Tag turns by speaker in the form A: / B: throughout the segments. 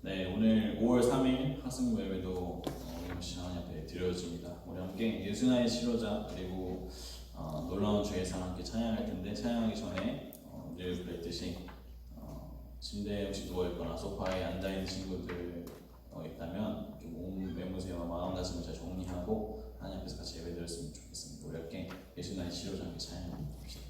A: 네, 오늘 5월 3일 학생부 예배도 어, 어김없이 하나님 앞에 드려집니다. 우리 함께 예수나의 치료자 그리고 어, 놀라운 주의 사랑 함께 찬양할 텐데 찬양하기 전에 어, 늘 그랬듯이 어, 침대에 혹시 누워 있거나 소파에 앉아 있는 친구들 어, 있다면 좀몸 매무새와 마음가짐을 잘 정리하고 하나님 앞에서 같이 예배 드렸으면 좋겠습니다. 우리 함께 예수나의 치료자 함께 찬양합시다.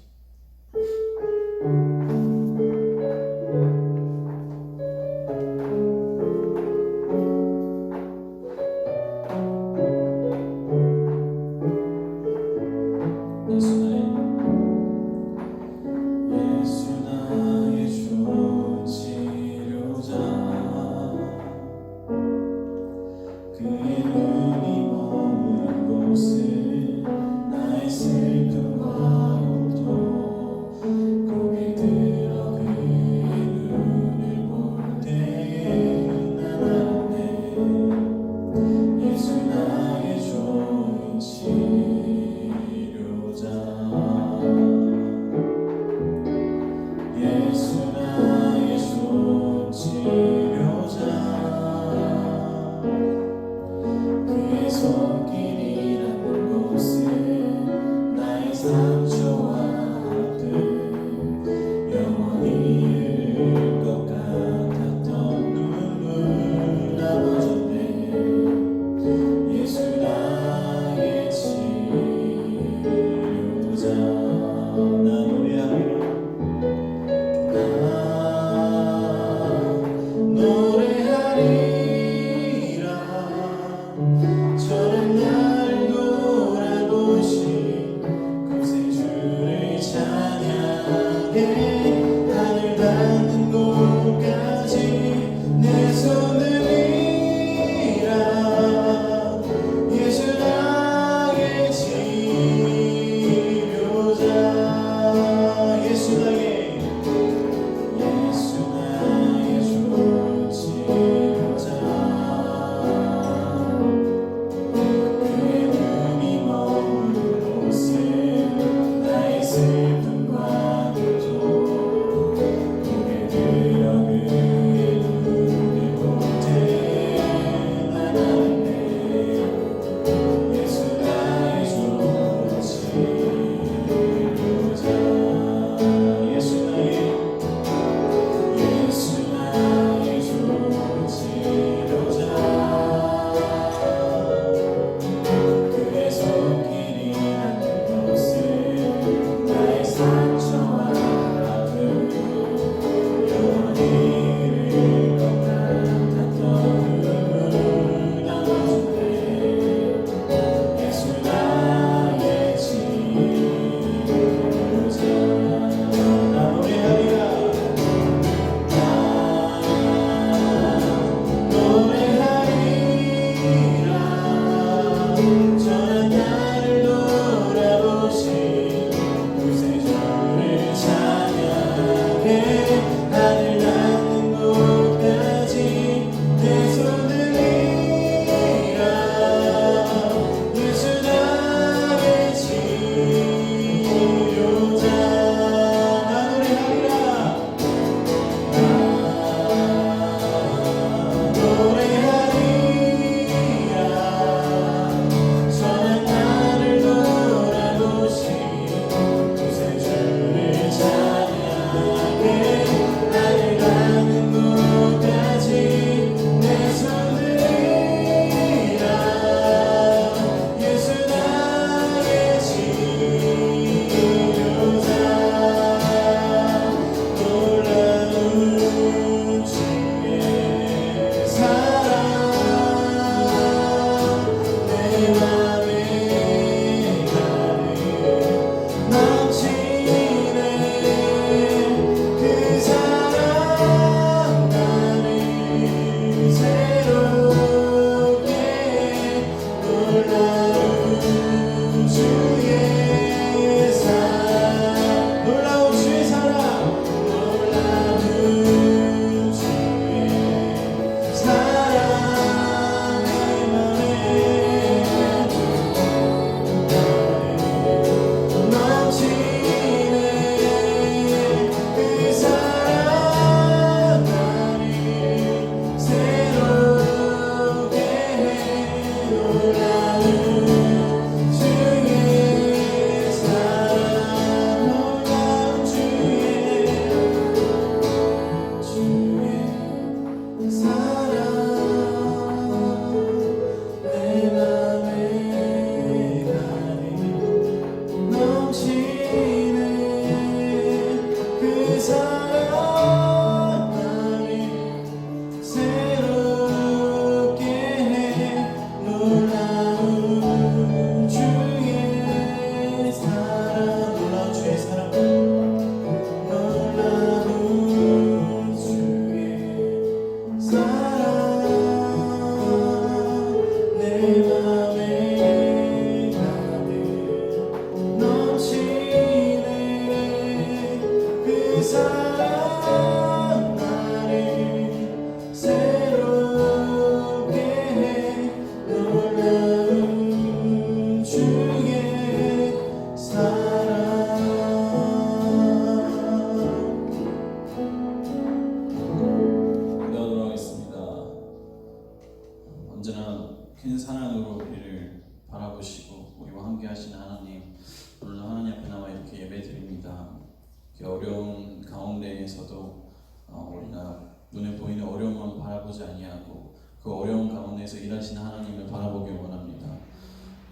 A: 어려운 가운데에서도 어, 우리가 눈에 보이는 어려움만 바라보지 아니하고 그 어려운 가운데서 일하시는 하나님을 바라보길 원합니다.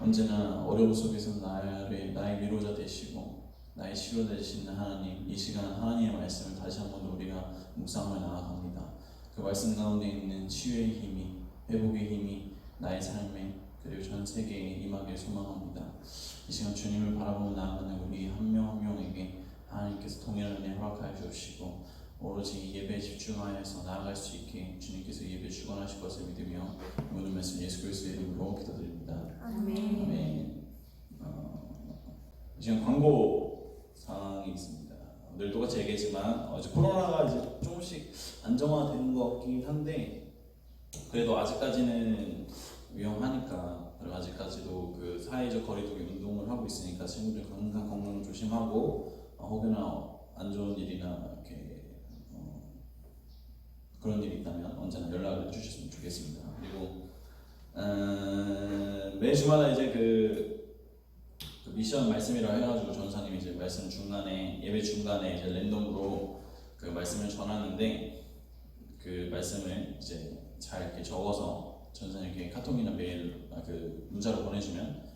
A: 언제나 어려움 속에서 나의, 나의 위로자 되시고 나의 치료 되시는 하나님 이 시간 하나님의 말씀을 다시 한번 우리가 묵상하며 나아갑니다. 그 말씀 가운데 있는 치유의 힘이 회복의 힘이 나의 삶에 그리고 전 세계에 임하길 소망합니다. 이 시간 주님을 바라보며 나아가는 우리 한 명 한 명에게 하나님께서 동일한 은혜 허락하여 주시고 오로지 예배에 집중하여서 나아갈 수 있게 주님께서 예배 주관하실 것을 믿으며 모든 말씀 예수 그리스도의 이름으로 기도드립니다.
B: 아멘.
A: 아멘. 어, 지금 광고 상황이 있습니다. 늘 똑같이 얘기했지만 어, 이제 코로나가 이제 조금씩 안정화되는 것 같긴 한데 그래도 아직까지는 위험하니까 아직까지도 그 사회적 거리두기 운동을 하고 있으니까 친구들 건강 건강 조심하고 어, 혹여나 안 좋은 일이나 이렇게 어, 그런 일이 있다면 언제나 연락을 주셨으면 좋겠습니다. 그리고 어, 매 주마다 이제 그, 그 미션 말씀이라 해가지고 전사님이 이제 말씀 중간에 예배 중간에 이제 랜덤으로 그 말씀을 전하는데 그 말씀을 이제 잘 이렇게 적어서 전사님께 카톡이나 메일 아, 그 문자로 보내주면 어,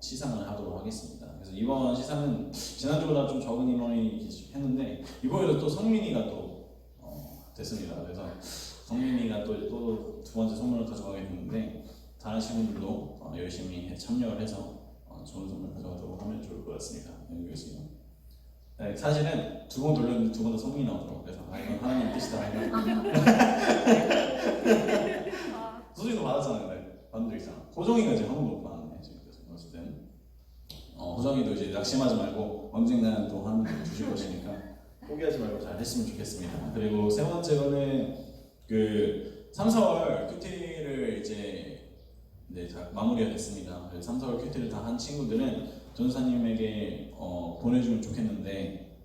A: 시상을 하도록 하겠습니다. 그래서 이번 시상은 지난주보다 좀 적은 인원이 했는데 이번에도 또 성민이가 또 어, 됐습니다. 그래서 성민이가 또 또 두 번째 선물을 가져가게 됐는데 다른 친구들도 어, 열심히 참여를 해서 어, 좋은 선물 가져가도록 하면 좋을 것 같습니다. 연구했습니다. 네, 사실은 두 번 돌렸는데 두 번 다 성민이 나오더라고요. 그래서 아 이건 하나님 뜻이다. 소중이도 받았잖아요. 받은 적 있잖아. 호정이가 지금 한 번도 못 받았네. 지금 그래서 어쨌든 어, 호정이도 이제 낙심하지 말고 언젠가는 또 하나님 주실 것이니까 포기하지 말고 잘 했으면 좋겠습니다. 그리고 세 번째로는 그 3, 4월 큐티를 이제 네, 다 마무리가 됐습니다. 그래서 3, 4월 큐티를 다 한 친구들은 전사님에게 어, 보내주면 좋겠는데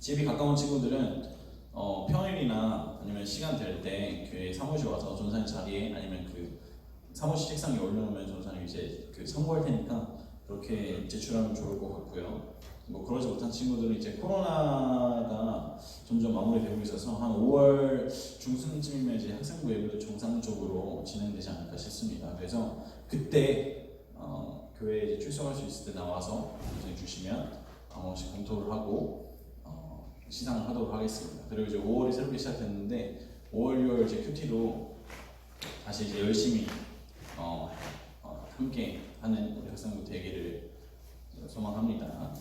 A: 집이 가까운 친구들은 어, 평일이나 아니면 시간 될 때 교회 사무실 와서 전사님 자리에 아니면 그 사무실 책상에 올려놓으면 전사님 이제 그 선고할 테니까 그렇게 제출하면 좋을 것 같고요. 뭐 그러지 못한 친구들은 이제 코로나가 점점 마무리되고 있어서 한 5월 중순쯤이면 이제 학생부 예배도 정상적으로 진행되지 않을까 싶습니다. 그래서 그때 어, 교회에 이제 출석할 수 있을 때 나와서 전해 주시면 한 번씩 검토를 하고 어, 시상을 하도록 하겠습니다. 그리고 이제 5월이 새롭게 시작됐는데 5월, 6월 이제 큐티로 다시 이제 열심히 어, 어, 함께 하는 우리 학생부 대기를 소망합니다.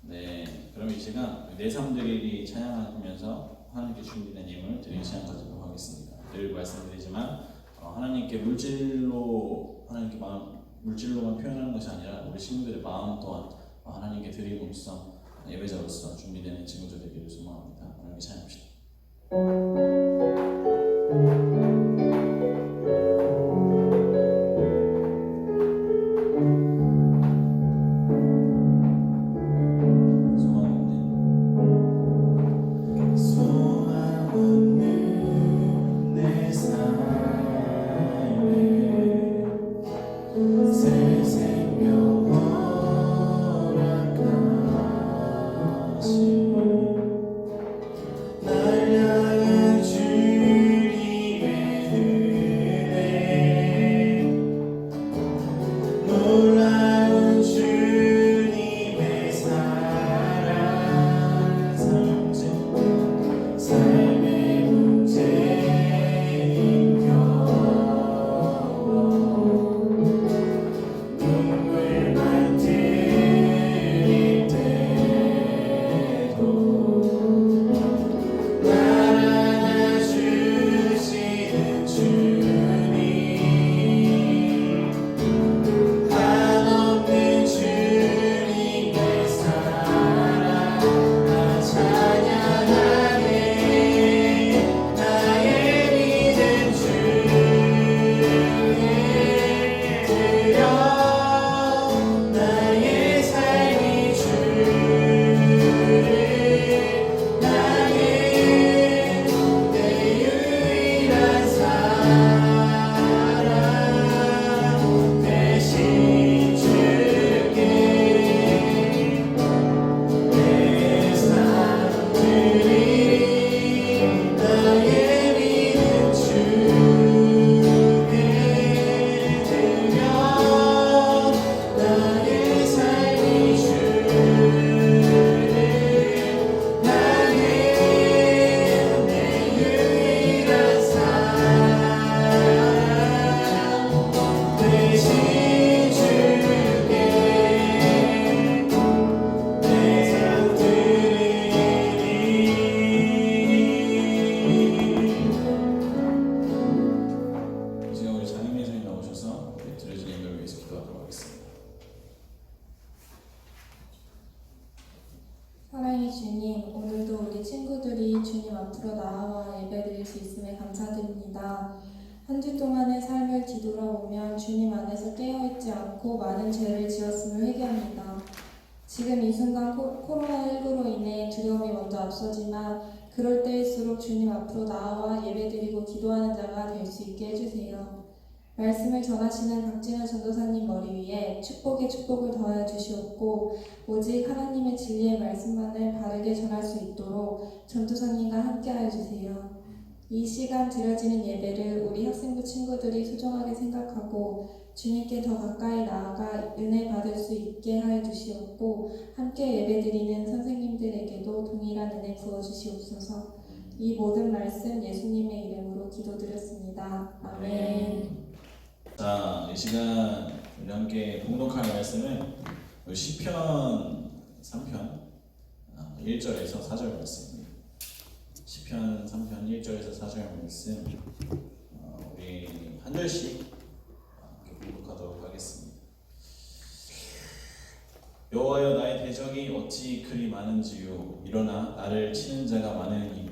A: 네, 그럼 이 시간 내 삶들이 찬양하면서 하나님께 준비된 힘을 드리는 시간 가지도록 하겠습니다. 늘 말씀드리지만 어, 하나님께 물질로 하나님께 마음 물질로만 표현하는 것이 아니라 우리 친구들의 마음 또한 어, 하나님께 드림으로써 예배자로서 준비되는 친구들 되기를 소망합니다. 하나님께 찬양합시다.
B: 말씀을 전하시는 박진아 전도사님 머리 위에 축복의 축복을 더하여 주시옵고 오직 하나님의 진리의 말씀만을 바르게 전할 수 있도록 전도사님과 함께하여 주세요. 이 시간 드려지는 예배를 우리 학생부 친구들이 소중하게 생각하고 주님께 더 가까이 나아가 은혜 받을 수 있게 하여 주시옵고 함께 예배드리는 선생님들에게도 동일한 은혜 부어 주시옵소서. 이 모든 말씀 예수님의 이름으로 기도드렸습니다. 아멘.
A: 자, 이 시간 우리 함께 봉독할 말씀은 시편 3편 1절에서 4절 말씀입니다. 시편 3편 1절에서 4절 말씀 어, 우리 한 절씩 함께 봉독하도록 하겠습니다. 여호와여 나의 대적이 어찌 그리 많은지요 일어나 나를 치는 자가.
C: 많은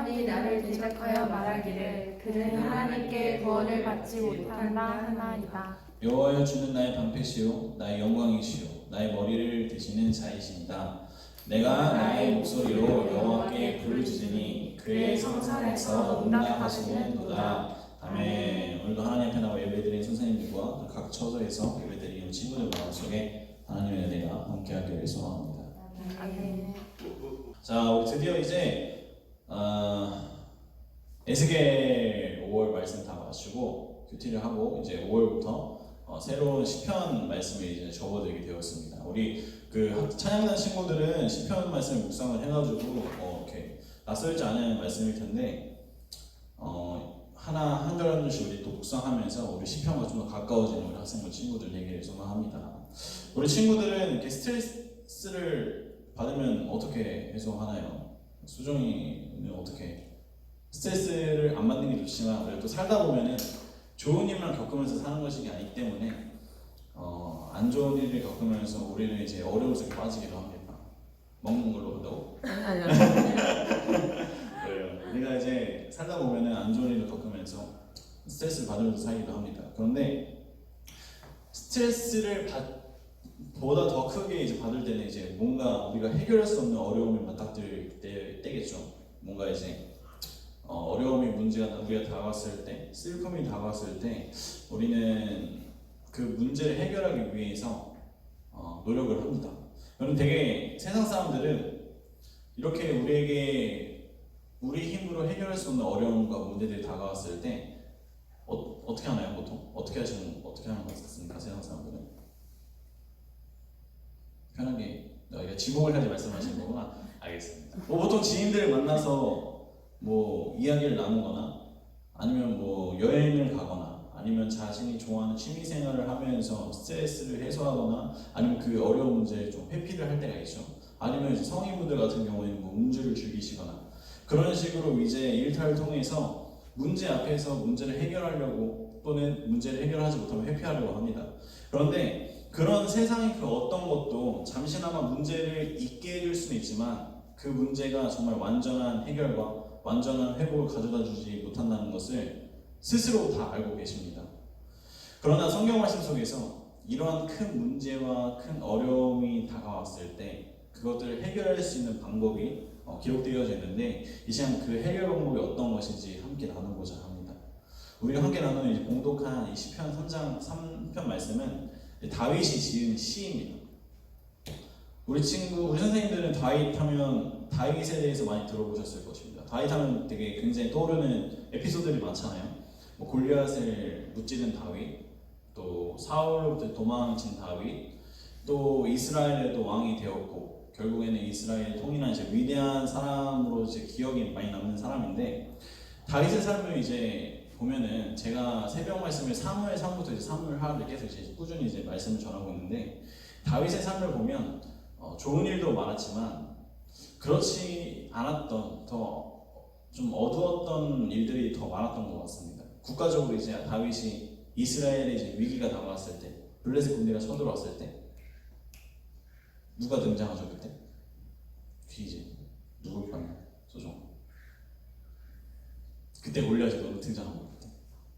C: 사람이 나를 대적하여 말하기를 그는 하나님께 구원을 받지 못한다 하나이다.
A: 여호와여 주는 나의 방패시요 나의 영광이시요 나의 머리를 드시는 자이신다. 내가 나의 목소리로 여호와께 지르니 그의 성산에서 응답하시는도다. 아멘. 오늘도 하나님 앞에 나와 예배드린 선생님들과 각 처소에서 예배드리는 친구들 마음속에 하나님의 은혜가 함께하기를 소원합니다.
C: 아멘.
A: 자, 드디어 이제 어, 에스겔 5월 말씀 다 마치고 큐티를 하고 이제 5월부터 어, 새로운 시편 말씀을 이제 접어들게 되었습니다. 우리 그 학- 찬양단 친구들은 시편 말씀 묵상을 해가지고 어, 이렇게 낯설지 않은 말씀일 텐데 어, 하나 한절 한 절씩 우리 또 묵상하면서 우리 시편과 좀 더 가까워지는 우리 학생들 친구들 얘기를 소망합니다. 우리 친구들은 이렇게 스트레스를 받으면 어떻게 해소하나요? 수정이는 어떻게 스트레스를 안 받는 게 좋지만 그래도 살다 보면은 좋은 일만 겪으면서 사는 것이 아니기 때문에 어, 안 좋은 일을 겪으면서 우리는 이제 어려움 속에 빠지기도 합니다. 먹는 걸로 한다고?
C: 아니요.
A: 그래요. 우리가 이제 살다 보면은 안 좋은 일을 겪으면서 스트레스를 받으면서 살기도 합니다. 그런데 스트레스를 받 보다 더 크게 이제 받을 때는 이제 뭔가 우리가 해결할 수 없는 어려움을 맞닥뜨릴 때, 때겠죠. 뭔가 이제 어, 어려움이 문제가 우리가 다가왔을 때, 슬픔이 다가왔을 때, 우리는 그 문제를 해결하기 위해서 어, 노력을 합니다. 여러분 되게 세상 사람들은 이렇게 우리에게 우리 힘으로 해결할 수 없는 어려움과 문제들이 다가왔을 때 어, 어떻게 하나요 보통? 어떻게 하시는 어떻게 하는 것 같습니까 세상 사람들은? 편하게 너희가 지목을 하지 말씀하시는 거구나 알겠습니다. 뭐 보통 지인들을 만나서 뭐 이야기를 나누거나 아니면 뭐 여행을 가거나 아니면 자신이 좋아하는 취미 생활을 하면서 스트레스를 해소하거나 아니면 그 어려운 문제에 좀 회피를 할 때가 있죠. 아니면 성인분들 같은 경우에는 뭐 음주를 즐기시거나 그런 식으로 이제 일탈을 통해서 문제 앞에서 문제를 해결하려고 또는 문제를 해결하지 못하면 회피하려고 합니다. 그런데 그런 세상의 그 어떤 것도 잠시나마 문제를 잊게 해줄 수는 있지만 그 문제가 정말 완전한 해결과 완전한 회복을 가져다 주지 못한다는 것을 스스로 다 알고 계십니다. 그러나 성경 말씀 속에서 이러한 큰 문제와 큰 어려움이 다가왔을 때 그것들을 해결할 수 있는 방법이 어, 기록되어져 있는데 이 시간 그 해결 방법이 어떤 것인지 함께 나누고자 합니다. 우리가 함께 나누는 이 봉독한 이 시편 3장 3편 말씀은 다윗이 지은 시입니다. 우리 친구, 우리 선생님들은 다윗 하면 다윗에 대해서 많이 들어보셨을 것입니다. 다윗 하면 되게 굉장히 떠오르는 에피소드들이 많잖아요. 뭐 골리앗을 무찌른 다윗, 또 사울로부터 도망친 다윗, 또 이스라엘에도 왕이 되었고 결국에는 이스라엘 통일한 이제 위대한 사람으로 이제 기억이 많이 남는 사람인데 다윗의 삶을 이제 보면은 제가 새벽 말씀을 사무엘 3부터 이제 사무엘 하를 계속 이제 꾸준히 이제 말씀을 전하고 있는데 다윗의 삶을 보면 어, 좋은 일도 많았지만 그렇지 않았던 더 좀 어두웠던 일들이 더 많았던 것 같습니다. 국가적으로 이제 다윗이 이스라엘에 이제 위기가 다가왔을 때 블레셋 군대가 쳐들어왔을 때 누가 등장하죠 그때? 퀴즈 누굴 까요 소정 그때 골리앗이 너무 등장한 거예요.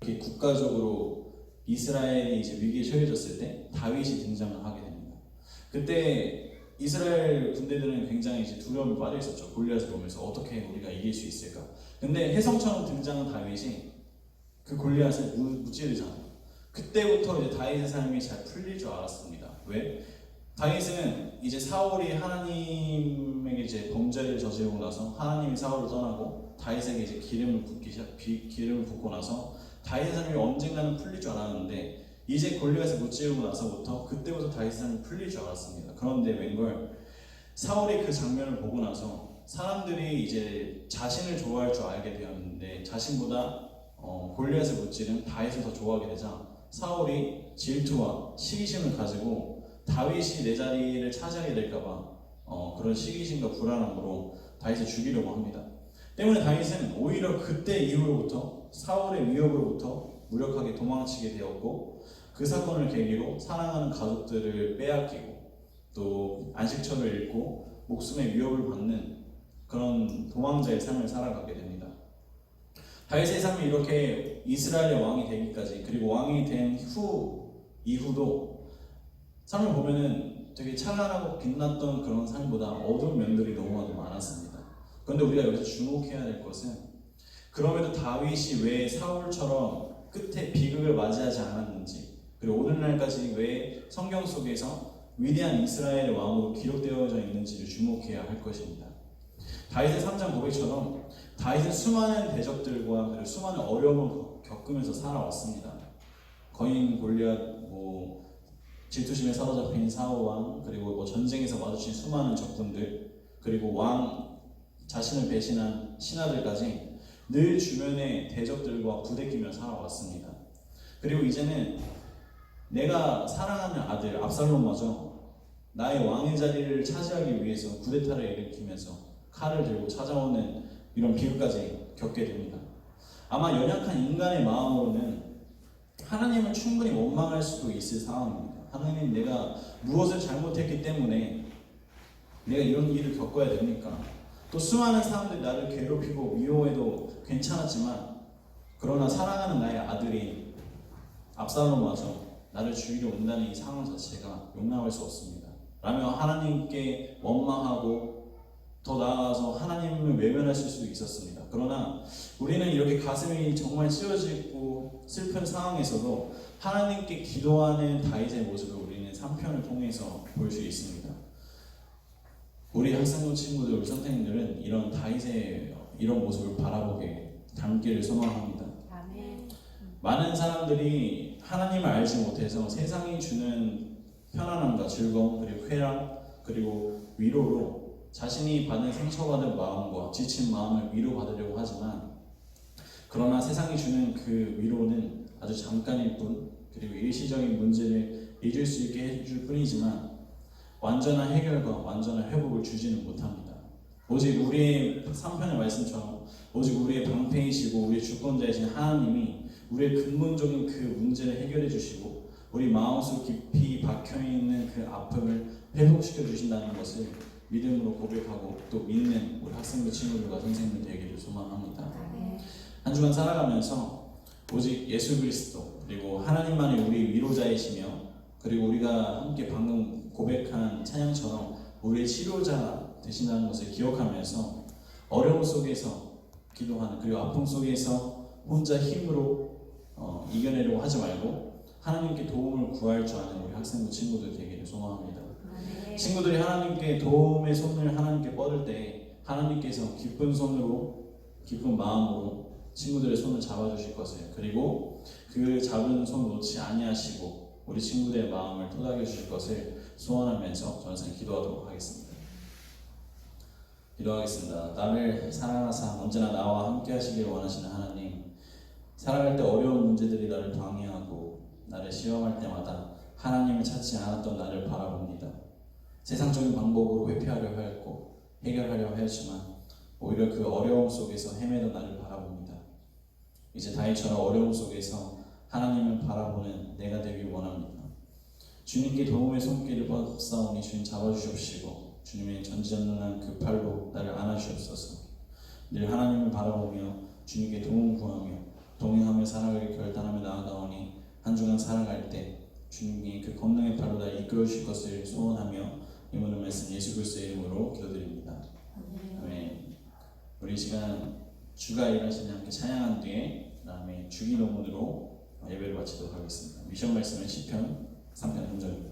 A: 이렇게 국가적으로 이스라엘이 이제 위기에 처해졌을 때 다윗이 등장을 하게 됩니다. 그때 이스라엘 군대들은 굉장히 이제 두려움에 빠져 있었죠. 골리앗을 보면서 어떻게 우리가 이길 수 있을까? 근데 혜성처럼 등장한 다윗이 그 골리앗을 무- 무찌르잖아요. 그때부터 이제 다윗의 삶이 잘 풀릴 줄 알았습니다. 왜? 다윗은 이제 사울이 하나님에게 이제 범죄를 저지르고 나서 하나님이 사울을 떠나고 다윗에게 이제 기름을 붓기 시작, 비- 기름을 붓고 나서 다윗의 삶이 언젠가는 풀릴 줄 알았는데 이제 골리앗을 무찌르고 나서부터 그때부터 다윗의 삶이 풀릴 줄 알았습니다. 그런데 웬걸 사울이 그 장면을 보고 나서 사람들이 이제 자신을 좋아할 줄 알게 되었는데 자신보다 어, 골리앗을 무찌른 다윗을 더 좋아하게 되자 사울이 질투와 시기심을 가지고 다윗이 내 자리를 차지하게 될까봐 어, 그런 시기심과 불안함으로 다윗을 죽이려고 합니다. 때문에 다윗은 오히려 그때 이후로부터 사울의 위협으로부터 무력하게 도망치게 되었고 그 사건을 계기로 사랑하는 가족들을 빼앗기고 또 안식처를 잃고 목숨의 위협을 받는 그런 도망자의 삶을 살아가게 됩니다. 다윗의 삶이 이렇게 이스라엘의 왕이 되기까지 그리고 왕이 된 후 이후도 삶을 보면은 되게 찬란하고 빛났던 그런 삶보다 어두운 면들이 너무나도 많았습니다. 그런데 우리가 여기서 주목해야 될 것은 그럼에도 다윗이 왜 사울처럼 끝에 비극을 맞이하지 않았는지 그리고 오늘날까지 왜 성경 속에서 위대한 이스라엘의 왕으로 기록되어져 있는지를 주목해야 할 것입니다. 다윗의 3장 고백처럼 다윗은 수많은 대적들과 그리고 수많은 어려움을 겪으면서 살아왔습니다. 거인 골리앗, 뭐 질투심에 사로잡힌 사울 왕, 그리고 뭐 전쟁에서 마주친 수많은 적군들, 그리고 왕 자신을 배신한 신하들까지 늘 주변의 대적들과 부대끼며 살아왔습니다. 그리고 이제는 내가 사랑하는 아들 압살롬마저 나의 왕의 자리를 차지하기 위해서 쿠데타를 일으키면서 칼을 들고 찾아오는 이런 비극까지 겪게 됩니다. 아마 연약한 인간의 마음으로는 하나님을 충분히 원망할 수도 있을 상황입니다. 하나님 내가 무엇을 잘못했기 때문에 내가 이런 일을 겪어야 됩니까? 또 수많은 사람들이 나를 괴롭히고 미워해도 괜찮았지만 그러나 사랑하는 나의 아들이 압살롬마저 나를 죽이려 온다는 이 상황 자체가 용납할 수 없습니다. 라며 하나님께 원망하고 더 나아가서 하나님을 외면하실 수도 있었습니다. 그러나 우리는 이렇게 가슴이 정말 찢어지고 슬픈 상황에서도 하나님께 기도하는 다윗의 모습을 우리는 3편을 통해서 볼 수 있습니다. 우리 학생부 친구들, 우리 선생님들은 이런 다윗의 이런 모습을 바라보게 담기를 소망합니다.
C: 아멘.
A: 많은 사람들이 하나님을 알지 못해서 세상이 주는 편안함과 즐거움 그리고 쾌락 그리고 위로로 자신이 받은 상처받은 마음과 지친 마음을 위로받으려고 하지만 그러나 세상이 주는 그 위로는 아주 잠깐일 뿐 그리고 일시적인 문제를 잊을 수 있게 해줄 뿐이지만 완전한 해결과 완전한 회복을 주지는 못합니다. 오직 우리의 3편의 말씀처럼 오직 우리의 방패이시고 우리의 주권자이신 하나님이 우리의 근본적인 그 문제를 해결해 주시고 우리 마음속 깊이 박혀 있는 그 아픔을 회복시켜 주신다는 것을 믿음으로 고백하고 또 믿는 우리 학생들 친구들과 선생님들 되기를 소망합니다. 한 주간 살아가면서 오직 예수 그리스도 그리고 하나님만이 우리 위로자이시며 그리고 우리가 함께 방금 고백한 찬양처럼 우리의 치료자 되신다는 것을 기억하면서 어려움 속에서 기도하는 그리고 아픔 속에서 혼자 힘으로 어, 이겨내려고 하지 말고 하나님께 도움을 구할 줄 아는 우리 학생부 친구들 되기를 소망합니다.
C: 아멘.
A: 친구들이 하나님께 도움의 손을 하나님께 뻗을 때 하나님께서 기쁜 손으로 기쁜 마음으로 친구들의 손을 잡아주실 것을 그리고 그 잡은 손 놓지 아니하시고 우리 친구들의 마음을 토닥여 주실 것을 소원하면서 전생 기도하도록 하겠습니다. 기도하겠습니다. 나를 사랑하사 언제나 나와 함께 하시길 원하시는 하나님 살아갈 때 어려운 문제들이 나를 방해하고 나를 시험할 때마다 하나님을 찾지 않았던 나를 바라봅니다. 세상적인 방법으로 회피하려 하였고 해결하려 하였지만 오히려 그 어려움 속에서 헤매던 나를 바라봅니다. 이제 다윗처럼 어려움 속에서 하나님을 바라보는 내가 되길 원합니다. 주님께 도움의 손길을 뻗사오니 주님 잡아주시옵시고 주님의 전지전능한 그 팔로 나를 안아주옵소서. 늘 하나님을 바라보며 주님께 도움 구하며 동행하며 살아가길 결단하며 나아가오니 한 주간 살아갈 때 주님이 그 권능의 발로 날 이끌어 주실 것을 소원하며 이 모든 말씀 예수 그리스도의 이름으로 기도드립니다. 아멘. 우리 이 시간 주가 일하시는 함께 찬양한 뒤에 그다음에 주기도문으로 예배를 마치도록 하겠습니다. 미션 말씀은 시편 3편 3절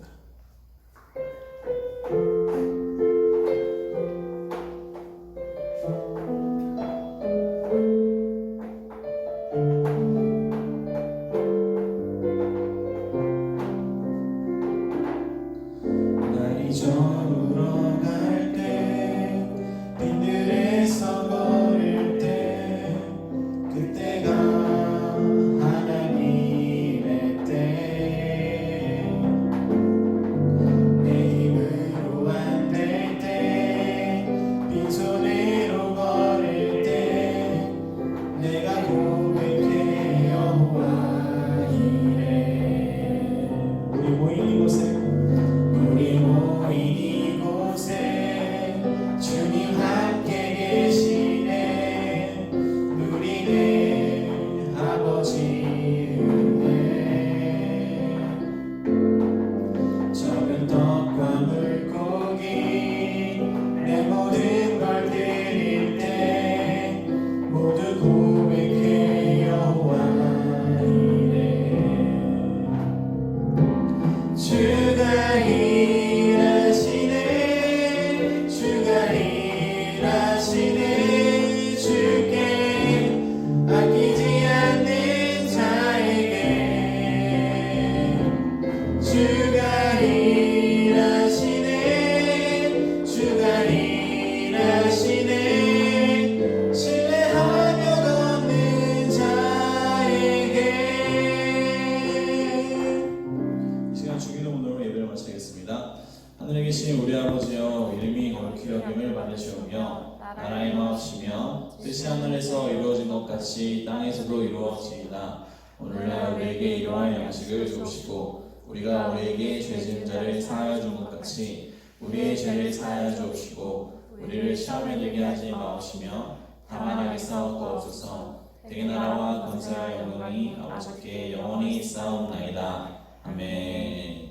A: 오늘날 우리에게 이러한 양식을 주옵시고 우리가 우리에게 죄진 자를 사하여 준 것 같이 우리의 죄를 사하여 주옵시고 우리를 시험에 들게 하지 마옵시며 다만 악에서 구하옵소서 대개 나라와 권세와 영광이 아버지께 영원히 쌓옵나이다. 아멘